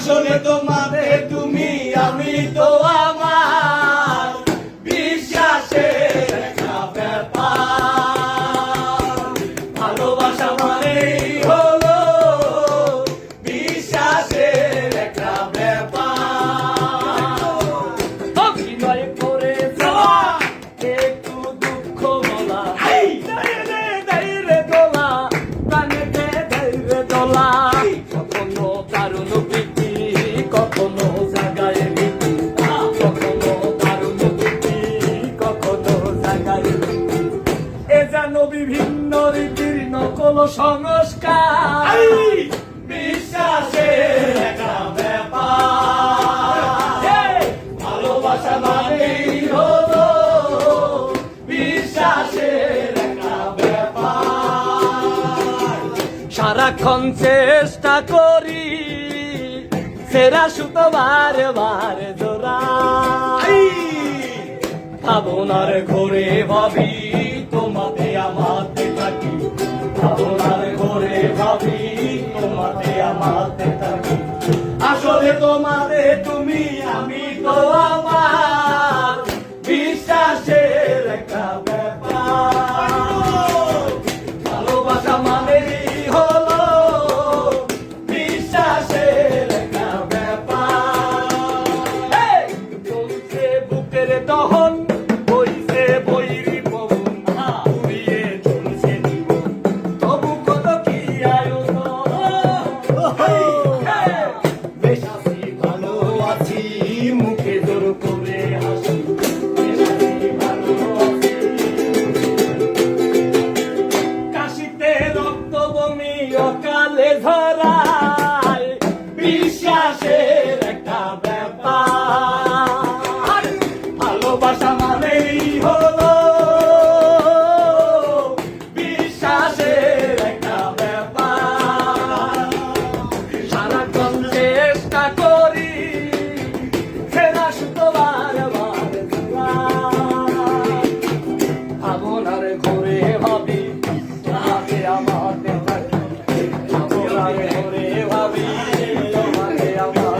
আসলে তোমাতে তুমি আমি তো আমার বিশ্বাসের ব্যাপার। ভালোবাসা মানেই নকল সংস্কার। বিশ্বাসের একটা ব্যাপার। ভালোবাসা মানেই হলো বিশ্বাসের একটা ব্যাপার। সারাক্ষণ চেষ্টা করি সেরা সুতো বারে বারে জোড়া। ভাবনার ঘরে ভাবি। চলে তোমারে তুমি আমি তো আমার